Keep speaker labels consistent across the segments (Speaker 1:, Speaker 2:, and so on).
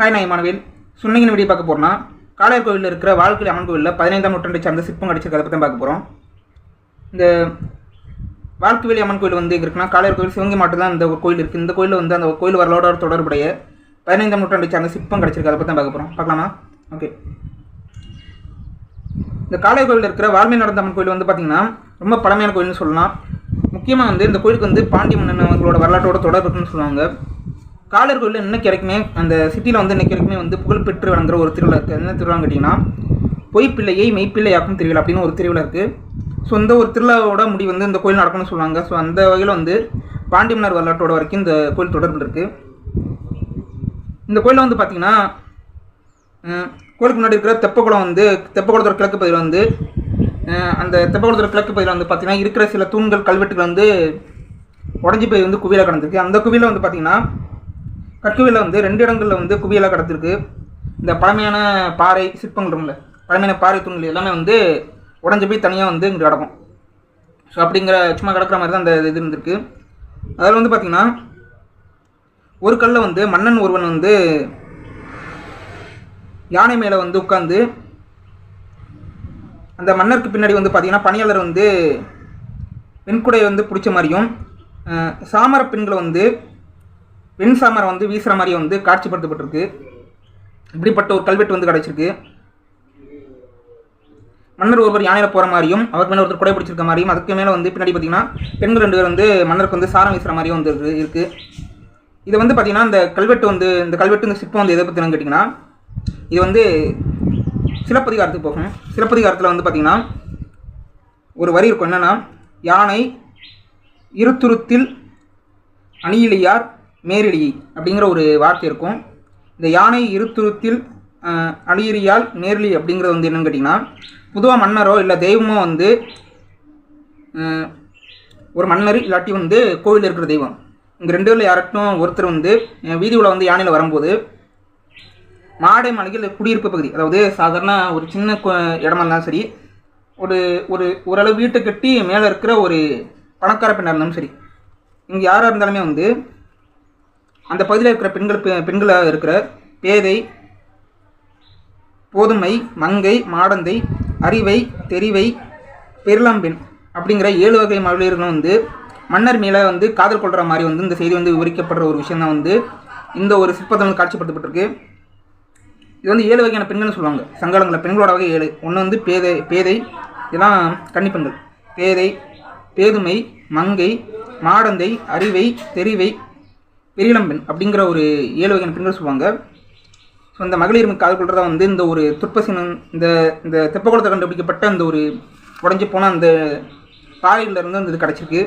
Speaker 1: Hi நான் Emmanuel. சுண்ணகின video பார்க்க போகிறோம்னா காளையார் கோவிலில் இருக்கிற வாழ்க்கை அம்மன் கோவிலில் பதினைந்தாம் நூற்றாண்டை சார்ந்த சிற்பம் கிடச்சிருக்கு அதை பற்றி பார்க்க போகிறோம் இந்த வாழ்க்கைவேலி அம்மன் கோயில் வந்து எங்கே இருக்குன்னா காளையார் கோவில் சிவங்கி மாவட்டம் தான் இந்த ஒரு கோயில் இருக்குது இந்த கோயிலில் வந்து அந்த கோயில் வரலோட தொடர்புடைய பதினைந்தாம் நூற்றாண்டை சார்ந்த சிற்பம் கிடச்சிருக்கு அதை பற்றி தான் பார்க்க போகிறோம் பார்க்கலாமா? ஓகே. இந்த காளை கோவில் இருக்கிற வால்மீகி நடந்த அம்மன் கோயில் வந்து பார்த்திங்கன்னா ரொம்ப பழமையான கோயில்னு சொல்லலாம். முக்கியமாக வந்து இந்த கோயிலுக்கு வந்து பாண்டி மன்னன் அவங்களோட வரலாற்றோட தொடர்புன்னு சொல்லுவாங்க. காலர் கோயிலில் இன்னைக்கு வரைக்குமே அந்த சிட்டியில் வந்து இன்னைக்கு வரைக்குமே வந்து புகழ்பெற்று வழங்குற ஒரு திருவிழா இருக்குது என்ன திருவிழான்னு கேட்டிங்கன்னா பொய்ப்பிள்ளையை மெய்ப்பிள்ளையாக்கும் திருவிழா அப்படின்னு ஒரு திருவிழா இருக்குது ஸோ இந்த ஒரு திருவிழாவோட முடி வந்து இந்த கோயில் நடக்கணும்னு சொல்லுவாங்க. ஸோ அந்த வகையில் வந்து பாண்டி மன்னர் வரலாற்றோட வரைக்கும் இந்த கோயில் தொடர்பில் இருக்குது இந்த கோயிலில் வந்து பார்த்திங்கன்னா கோயிலுக்கு முன்னாடி இருக்கிற தெப்பக்குளம் வந்து தெப்பக்குளத்தோட கிழக்கு பகுதியில் வந்து அந்த தெப்பக்குளத்தோட கிழக்கு பகுதியில் வந்து பார்த்திங்கன்னா இருக்கிற சில தூண்கள் கல்வெட்டுகள் வந்து உடஞ்சி போய் வந்து குவியில் கடந்திருக்கு. அந்த குவியில் வந்து பார்த்திங்கன்னா கற்குவியில் வந்து ரெண்டு இடங்களில் வந்து குவியலாக கடத்திருக்கு இந்த பழமையான பாறை சிற்பங்கள் இருக்கும்ல பழமையான பாறை தூண்கள் எல்லாமே வந்து உடஞ்சி போய் தனியாக வந்து இங்கே கிடக்கும். ஸோ அப்படிங்கிற சும்மா கிடக்கிற மாதிரி தான் அந்த இது இருந்திருக்கு. அதில் வந்து பார்த்திங்கன்னா ஒரு கல்லில் வந்து மன்னன் ஒருவன் வந்து யானை மேலே வந்து உட்காந்து அந்த மன்னருக்கு பின்னாடி வந்து பார்த்திங்கன்னா பணியாளர் வந்து பெண்குடையை வந்து பிடிச்ச மாதிரியும் சாமர பெண்களை வந்து பெண் வந்து வீசுகிற மாதிரி வந்து காட்சிப்படுத்தப்பட்டிருக்கு. இப்படிப்பட்ட ஒரு கல்வெட்டு வந்து கிடச்சிருக்கு. மன்னர் ஒருவர் யானையில் போகிற மாதிரியும் அவருக்கு மேலே ஒருத்தர் குடை பிடிச்சிருக்க மாதிரியும் அதுக்கு மேலே வந்து பின்னாடி பார்த்தீங்கன்னா பெண்கள் ரெண்டு பேர் வந்து மன்னருக்கு வந்து சாரம் வீசுகிற மாதிரியும் வந்து இருக்குது இது வந்து பார்த்தீங்கன்னா இந்த கல்வெட்டு வந்து இந்த கல்வெட்டு இந்த சிற்பம் வந்து எதை பற்றினு கேட்டிங்கன்னா இது வந்து சிலப்பதிகாரத்துக்கு போகும். சிலப்பதிகாரத்தில் வந்து பார்த்தீங்கன்னா ஒரு வரி இருக்கும். என்னென்னா யானை இருத்துருத்தில் அணியிலியார் மேரிழியை அப்படிங்கிற ஒரு வார்த்தை இருக்கும். இந்த யானை இருத்துருத்தில் அஹ், அணியிலியால் நேர்லி அப்படிங்கிறது வந்து என்னன்னு கேட்டிங்கன்னா பொதுவாக மன்னரோ இல்லை தெய்வமோ வந்து ஒரு மன்னர் இல்லாட்டி வந்து கோவில் இருக்கிற தெய்வம். இங்கே ரெண்டு பேரில் யார்ட்டும் ஒருத்தர் வந்து அஹ், வீதி உலா வந்து யானையில் வரும்போது மாடை மலையில் குடியிருப்பு பகுதி அதாவது சாதாரண ஒரு சின்ன இடமா இருந்தாலும் சரி ஒரு ஒரு ஓரளவு வீட்டை கட்டி மேலே இருக்கிற ஒரு பணக்கார பெண்ணாக இருந்தாலும் சரி இங்கே யாராக இருந்தாலுமே வந்து அந்த பகுதியில் இருக்கிற பெண்கள் பெண்களாக இருக்கிற பேதை போதுமை மங்கை மாடந்தை அறிவை தெரிவை பெருளம்பெண் அப்படிங்கிற ஏழு வகை மகளிர்களும் வந்து மன்னர் மேலே வந்து காதல் கொள்கிற மாதிரி வந்து இந்த செய்தி வந்து விவரிக்கப்படுற ஒரு விஷயம் தான் வந்து இந்த ஒரு சிற்பத்தில் வந்து காட்சிப்படுத்தப்பட்டிருக்கு. இது வந்து ஏழு வகையான பெண்கள்னு சொல்லுவாங்க. சங்கடங்களில் பெண்களோட வகை ஏழு. ஒன்று வந்து பேதை பேதை இதெல்லாம் கன்னிப்பெண்கள் பேதை பேதுமை மங்கை மாடந்தை அறிவை தெரிவை பெரியளம்பெண் அப்படிங்கிற ஒரு ஏழு வகையான பெண்கள் சொல்லுவாங்க. ஸோ இந்த மகளிர் காதல் கொள்றதா வந்து இந்த ஒரு துர்ப்பசினம் இந்த இந்த தெப்பகுளத்தை கண்டுபிடிக்கப்பட்ட அந்த ஒரு உடஞ்சி போன அந்த பாறையில இருந்து அந்த இது கிடச்சிருக்கு.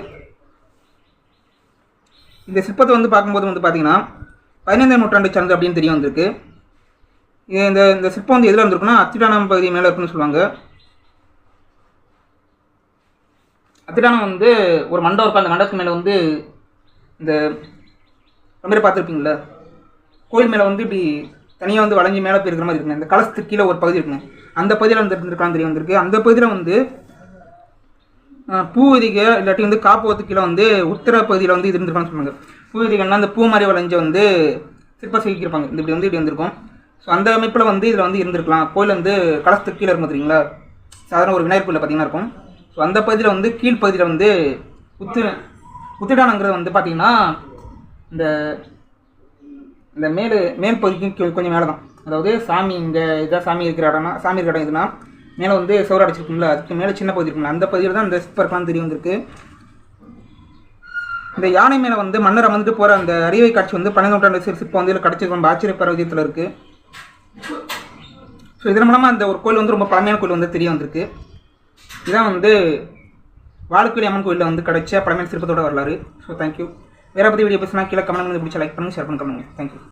Speaker 1: இந்த சிற்பத்தை வந்து பார்க்கும்போது வந்து பார்த்தீங்கன்னா பதினைந்தாம் நூற்றாண்டு சார்ந்து அப்படின்னு தெரிய வந்திருக்கு. இந்த இந்த சிற்பம் வந்து எதில் வந்திருக்குன்னா அத்திடானம் பகுதி மேலே இருக்குன்னு சொல்லுவாங்க. அத்திடானம் வந்து ஒரு மண்டபம் இருக்கும் அந்த மண்டபத்துக்கு மேலே வந்து இந்த ரொம்ப பார்த்துருப்பீங்களா கோயில் மேலே வந்து இப்படி தனியாக வந்து வளைஞ்சி மேலே போயிருக்கிற மாதிரி இருக்குங்க. இந்த கலசத்துக்கு கீழே ஒரு பகுதி இருக்குங்க. அந்த பகுதியில் வந்து இருந்திருக்கான்னு தெரிய வந்திருக்கு. அந்த பகுதியில் வந்து பூ பூவதிக இல்லாட்டி வந்து காப்பகத்துக்கு கீழே வந்து உத்தர பகுதியில் வந்து இது இருந்திருக்கான்னு சொன்னாங்க பூவதிகன்னா அந்த பூ மாதிரி வளைஞ்ச வந்து சிற்ப செதுக்கியிருப்பாங்க இந்த இப்படி வந்து இப்படி வந்திருக்கும். ஸோ அந்த அமைப்பில் வந்து இதில் வந்து இருந்திருக்கலாம். கோயில் வந்து கலசத்துக்கு கீழே இருக்கும் பார்த்தீங்களா சாதாரண ஒரு விநாயகர் கோயிலில் பார்த்தீங்கன்னா இருக்கும். ஸோ அந்த பகுதியில் வந்து கீழ்ப்பகுதியில் வந்து உத்து உத்திடானங்கிறது வந்து பார்த்தீங்கன்னா இந்த இந்த மேல் மேல் பகுதிக்கு கொஞ்சம் மேலே தான் அதாவது சாமி இங்கே இதாக சாமி இருக்கிற இடம்னா சாமி இருக்கிற இடம் இதுனா மேலே வந்து சோறு அடிச்சிருக்கும்ல அதுக்கு மேலே சின்ன பகுதி இருக்கும்ல அந்த பகுதியில் தான் இந்த சிற்பர்க்கெலாம் தெரிய வந்திருக்கு. இந்த யானை மேலே வந்து மன்னர் அமர்ந்துட்டு போகிற அந்த அறிவை காட்சி வந்து பன்னெண்டு நூற்றாண்டு சிற்பம் வந்து கிடச்சிருக்கும் ரொம்ப ஆச்சரிய விதத்தில் இருக்குது ஸோ இதன் மூலமாக அந்த ஒரு கோயில் வந்து ரொம்ப பழமையான கோயில் வந்து தெரிய வந்திருக்கு. இதான் வந்து வாழுக்குடி அம்மன் கோயிலில் வந்து கிடைச்ச பழமையான சிற்பத்தோட வரலாறு. ஸோ தேங்க்யூ வேறு பற்றி வீடியோ பேசினா கீழே கமெண்ட் பண்ணி பிடிச்ச லைக் பண்ணுங்கள் ஷேர் பண்ணி கமெண்ட் தேங்க்யூ